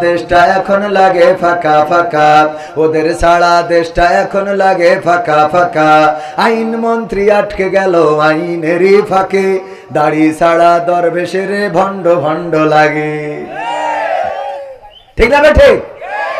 দেশটা এখন লাগে ফাঁকা ফাঁকা। ওদের সারা দেশটা এখন লাগে ফাঁকা ফাঁকা। আইন মন্ত্রী আটকে গেল আইনেরই ফাঁকে। দাড়ি সারা দরবেশের ভণ্ড ভণ্ড লাগে। ঠিক না ঠিক?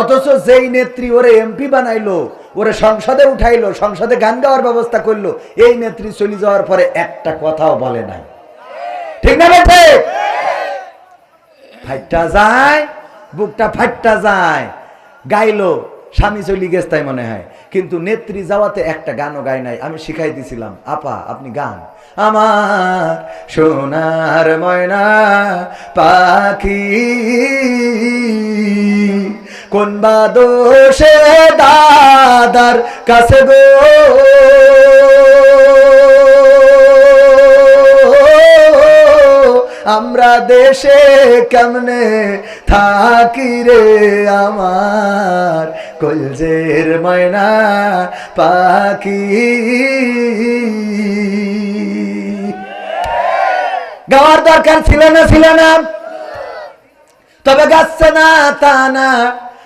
অথচ যেই নেত্রী ওরে এমপি বানাইলো, ওরে সংসদে উঠাইলো, সংসদে গান গাওয়ার ব্যবস্থা করল, এই নেত্রী চলে যাওয়ার পরে একটা কথাও বলে নাই। ঠিক না বেঠে ফাইটটা যায়, বুকটা ফাইটটা যায়, গাইলো, স্বামী চলি গেছে তাই মনে হয়। কিন্তু নেত্রী যাওয়াতে একটা গানও গায় নাই, আমি শিখাই দিছিলাম, আপা, আপনি গান। আমার সোনার ময়না পাখি কোন বা দোষে দাদার কাছে গো? আমরা দেশে কেমনে থাকি রে আমার? কলজের ময়না পাখি। গাওয়ার দরকার ছিল না ছিল না। তবে গাচ্ছে না তা না।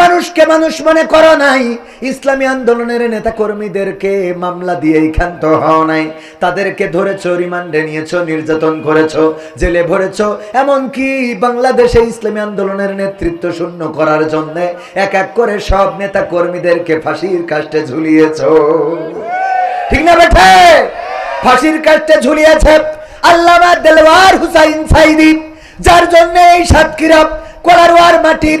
মানুষকে মানুষ মনে করো নাই। ইসলামী আন্দোলনের নেতা কর্মীদেরকে মামলা দিয়েই ক্ষান্ত হও নাই। তাদেরকে ধরেছ, রিমান্ডে নিয়েছো, নির্যাতন করেছ, জেলে ভরেছ, এমনকি বাংলাদেশে ইসলামী আন্দোলনের নেতৃত্ব শূন্য করার জন্য এক এক করে সব নেতা কর্মীদেরকে ফাঁসির কাষ্টে ঝুলিয়েছ। ঠিক না বেঠে? ফাঁসির কাষ্টে ঝুলিয়েছে আল্লামা দেলওয়ার হুসাইন সাইদি, যার জন্য এই সাতক্ষীরা কোলারওয়ার মাটির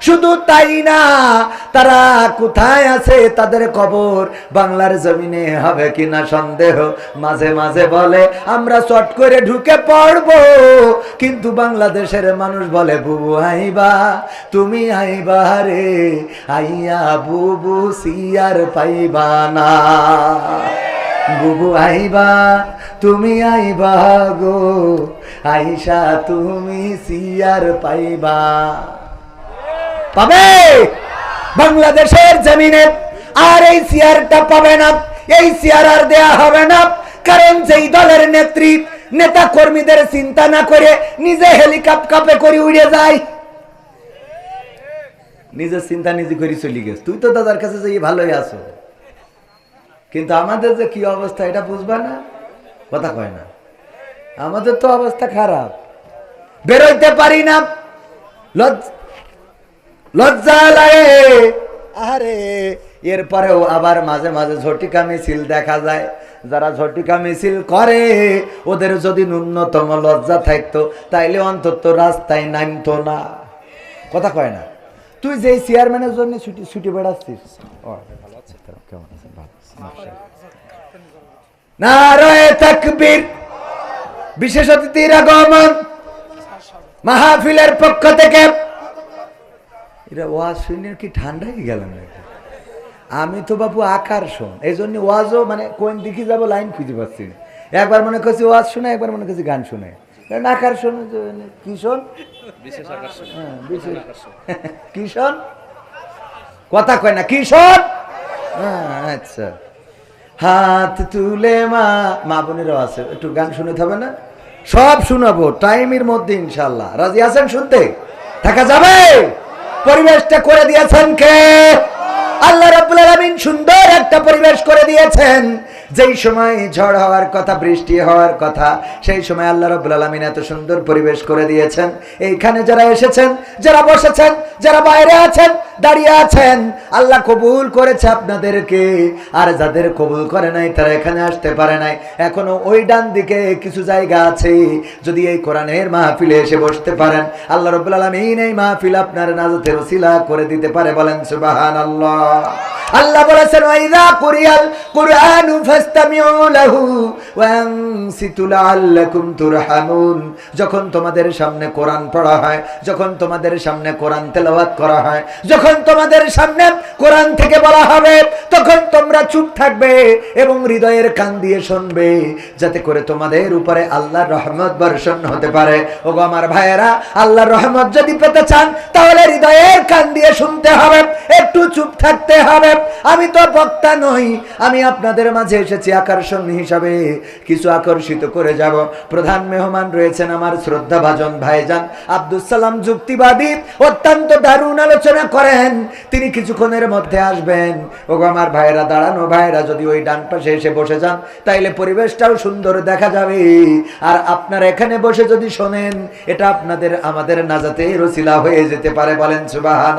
শুধু তাই না, তারা কোথায় আছে তাদের কবর বাংলার জমিনে হবে কিনা সন্দেহ? মাঝে মাঝে বলে, আমরা চট করে ঢুকে পড়ব। কিন্তু বাংলাদেশের মানুষ বলে, বুবু আইবা তুমি আইবা রে আইয়া বুবু সিয়ার পাইবা না। বুবু আইবা তুমি আইবা গো আইসা তুমি সিয়ার পাইবা। পাবে? বাংলাদেশের জমিনে আর এই চেয়ারটা পাবে না। এই চেয়ার আর দেয়া হবে না। কারণ যেই দলের নেত্রী, নেতা কর্মীদের চিন্তা না করে নিজে হেলিকপ্টারে করে উড়ে যায়। নিজের চিন্তা নিজে করে চলে গেছে। তুই তো দাদার কাছে যে ভালোই আছো। কিন্তু আমাদের যে কি অবস্থা, এটা বুঝবা না? কথা কয় না। আমাদের তো অবস্থা খারাপ। বেরোইতে পারি না। লজ্জা লজ্জা লাগে। আরে। এরপরেও আবার মাঝে মাঝে ঝটিকা মিছিল দেখা যায়। যারা ঝটিকা মিছিল করে ওদের যদি ন্যূনতম লজ্জা থাকতো তাইলে অন্তত রাস্তায় নামতো না। কথা কয় না। তুই যে চেয়ারম্যানের জন্য ছুটি ছুটি বেড়াচ্ছিস। কেমন আছেন, মাশাআল্লাহ। তাকবীর। বিশেষ অতিথির আগমন। মাহফিলের পক্ষ থেকে এরা ওয়াজ শুনে কি ঠান্ডা হয়ে গেলাম নাকি? আমি তো বাবু আকার শোন এই জন্য ওয়াজও মানে কোন দিকে যাব লাইন খুঁজে পাচ্ছি না। একবার মনে করছি ওয়াজ শুনে একবার মনে করছি গান শুনে কারণ আকার শোন কি শোন হ্যাঁ, কি শোন কথা কয় না কি শোন হ্যাঁ, আচ্ছা। হাত তুলে মা মা বোনেরও আছে একটু গান শুনতে হবে না? সব শোনাবো টাইমের মধ্যে ইনশাল্লাহ রাজি আছেন শুনতে? থাকা যাবে? পরিবেশটা করে দিয়েছেন কে? আল্লাহ রাব্বুল আলামিন সুন্দর একটা পরিবেশ করে দিয়েছেন। যেই সময় ঝড় হওয়ার কথা, বৃষ্টি হওয়ার কথা, সেই সময় আল্লাহ রাব্বুল আলামিন এত সুন্দর পরিবেশ করে দিয়েছেন। এইখানে যারা এসেছেন, যারা বসেছেন, যারা বাইরে আছেন, দাঁড়িয়ে আছেন, আল্লাহ কবুল করেছে আপনাদেরকে। আর যাদের কবুল করে নাই, তারা এখানে আসতে পারে নাই। এখনও ওই ডান দিকে কিছু জায়গা আছে। যদি এই কোরআনের মাহফিলে এসে বসতে পারেন, আল্লাহ রব্বুল আলামিন এই মাহফিল আপনার নাজাতের ওসিলা করে দিতে পারে বলেন সুবহানাল্লাহ। আল্লাহ Jeová. বলেছেন, ওয়াইদা কুরিয়াল কুরআনু ফাসতামিউ লাহু ওয়ানসিতু লাআল্লাকুম তুরহামুন। যখন তোমাদের সামনে কোরআন পড়া হয়, যখন তোমাদের সামনে কোরআন তেলাওয়াত করা হয়, যখন তোমাদের সামনে কোরআন থেকে বলা হবে, তখন তোমরা চুপ থাকবে এবং হৃদয়ের কান দিয়ে শুনবে, যাতে করে তোমাদের উপরে আল্লাহর রহমত বর্ষণ হতে পারে। ওগো আমার ভাইয়েরা, আল্লাহর রহমত যদি পেতে চান, তাহলে হৃদয়ের কান দিয়ে শুনতে হবে, একটু চুপ থাকতে হবে। আমি তো বক্তা নই, আমি আপনাদের মাঝে এসেছি আকর্ষণ হিসাবে। কিছু আকর্ষিত করে যাব। প্রধান মেহমান রয়েছেন আমার শ্রদ্ধা ভাজন ভাইজান। আব্দুল সালাম যুক্তিবাদী, অত্যন্ত দারুণ আলোচনা করেন। তিনি কিছুক্ষণের মধ্যে আসবেন। ওগো আমার ভাইয়েরা, দাঁড়ানো ভাইয়েরা, যদি ওই ডান পাশে এসে বসে যান, তাইলে পরিবেশটাও সুন্দর দেখা যাবে। আর আপনার এখানে বসে যদি শোনেন, এটা আপনাদের আমাদের নাজাতে রসিলা হয়ে যেতে পারে বলেন সুবাহান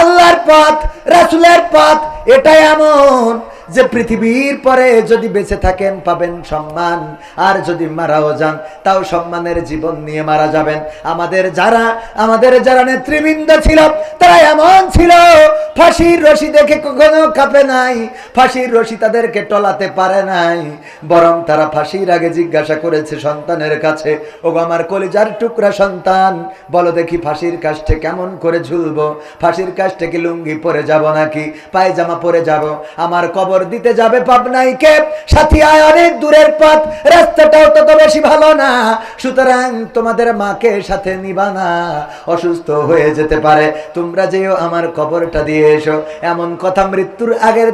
আল্লাহর পথ, রাসুলের পথ, এটাই এমন যে পৃথিবীর পরে যদি বেঁচে থাকেন, পাবেন সম্মান। আর যদি মারাও যান, তাও সম্মানের জীবন নিয়ে মারা যাবেন। আমাদের যারা আমাদের যারা নেতৃবৃন্দ ছিল তারা এমন ছিল ফাঁসির রশি দেখে কখনো কাঁপে নাই। ফাঁসির রশি তাদেরকে টলাতে পারে নাই। বরং তারা ফাঁসির আগে জিজ্ঞাসা করেছে সন্তানের কাছে ও আমার কলিজার টুকরা সন্তান, বলো দেখি ফাঁসির কাজটা কেমন করে ঝুলবো? ফাঁসির কাজটা কি লুঙ্গি পরে যাব নাকি? পায়জামা পরে যাব? আমার কবর দিতে যাবে পাবনাইকে সাথী, আয় অনেক দূরের পথ, রাস্তাটাও তত বেশি ভালো না। সুতরাং তোমাদের মাকে সাথে নিবা না। অসুস্থ হয়ে যেতে পারে। তোমরা যেও আমার কবরটা দিয়ে এসো এমন কথা মৃত্যুর আগের